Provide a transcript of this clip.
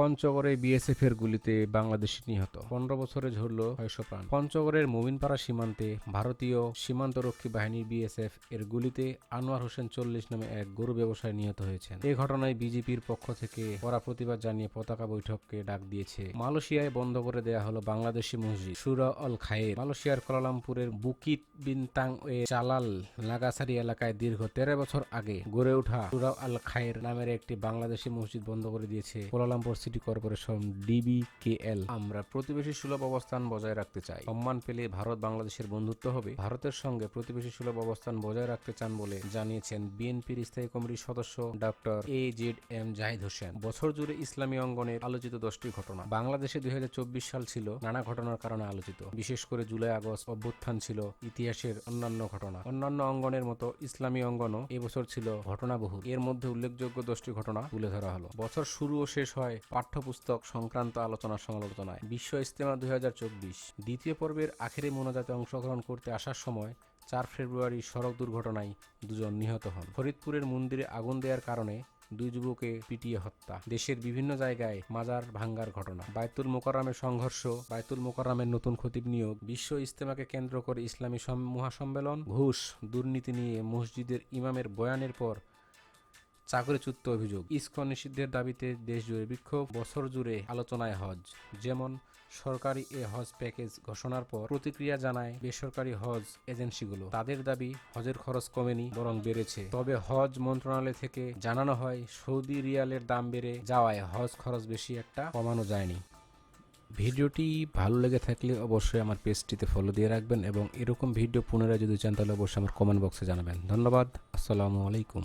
পঞ্চগড়ে বিএসএফ এর গুলিতে বাংলাদেশি নিহত। পনেরো বছরে ঝরল ছয়শো প্রাণ। পঞ্চগড়ের মোমিনপাড়া সীমান্তে ভারতীয় সীমান্তরক্ষী বাহিনী বিএসএফ এর গুলিতে আনোয়ার হোসেন চল্লিশ নামে এক গরু ব্যবসায়ী নিহত হয়েছেন। এই ঘটনায় বিজেপির পক্ষ থেকে কড়া প্রতিবাদ জানিয়ে পতাকা বৈঠককে ডাক দিয়েছে। মালয়েশিয়ায় বন্ধ করে দেয়া হলো বাংলাদেশি মসজিদ। সুরা অল খায়ের। মালয়েশিয়ার কোলালামপুরের বুকিত বিনতাং এ চালাল নাগাসারি এলাকায় দীর্ঘ তেরো বছর আগে গড়ে ওঠা সুরা আল খায়ের নামের একটি বাংলাদেশি মসজিদ বন্ধ করে দিয়েছে। কোলালামপুর সিটি কর্পোরেশন ডিবিকেএল আমরা প্রতিবেশী সুলভ অবস্থান বজায় রাখতে চাই। সম্মান পেলে ভারত বাংলাদেশের বন্ধুত্ব হবে। ভারতের সঙ্গে প্রতিবেশী সুলভ অবস্থান বজায় রাখতে চান বলে জানিয়েছেন বিএনপির স্থায়ী কমিটির সদস্য doctor A Z M Zahid Hossain. বছর জুড়ে ইসলামী অঙ্গনের আলোচিত দশটি ঘটনা। বাংলাদেশে দুই হাজার চব্বিশ সাল ছিল নানা ঘটনার কারণে আলোচিত। বিশেষ করে জুলাই আগস্ট অভ্যুত্থান ছিল ইতিহাসের অন্যান্য ঘটনা। অন্যান্য অঙ্গনের মতো ইসলামী অঙ্গনও এবছর ছিল ঘটনাবহুল। এর মধ্যে উল্লেখযোগ্য দশটি ঘটনা তুলে ধরা হলো। বছর শুরু ও শেষ হয় পাঠ্যপুস্তক সংক্রান্ত আলোচনা সমালোচনায় বিশ্ব ইস্তেমা দুই দ্বিতীয় পর্বের আখেরি মোনাজাতে অংশগ্রহণ করতে আসার সময় চার ফেব্রুয়ারি সড়ক দুর্ঘটনায় দুজন নিহত হন। ফরিদপুরের মন্দিরে আগুন দেওয়ার কারণে দুই যুবকে পিটিয়ে হত্যা। দেশের বিভিন্ন জায়গায় মাজার ভাঙ্গার ঘটনা। বায়তুল মোকাররামের সংঘর্ষ, বায়তুল মোকাররামের নতুন খতিব নিয়োগ, বিশ্ব ইস্তেমাকে কেন্দ্র করে ইসলামী সম- মহাসম্মেলন, ঘুষ, দুর্নীতি নিয়ে মসজিদের ইমামের বয়ানের পর চাকরিচ্যুত অভিযোগ। ইস্কন নিষিদ্ধের দাবিতে দেশ জুড়ে বিক্ষোভ বছর জুড়ে আলোচনায় হজ। যেমন, সরকারি এ হজ প্যাকেজ ঘোষণার পর প্রতিক্রিয়া জানায় বেসরকারি হজ এজেন্সিগুলো। তাদের দাবি, হজের খরচ কমেনি, বরং বেড়েছে। তবে হজ মন্ত্রণালয় থেকে জানানো হয়, সৌদি রিয়ালের দাম বেড়ে যাওয়ায় হজ খরচ বেশি একটা কমানো যায়নি। ভিডিওটি ভালো লেগে থাকলে অবশ্যই আমার পেজটিতে ফলো দিয়ে রাখবেন এবং এরকম ভিডিও পুনরায় যদি চান তাহলে অবশ্যই আমার কমেন্ট বক্সে জানাবেন। ধন্যবাদ, আসসালামু আলাইকুম।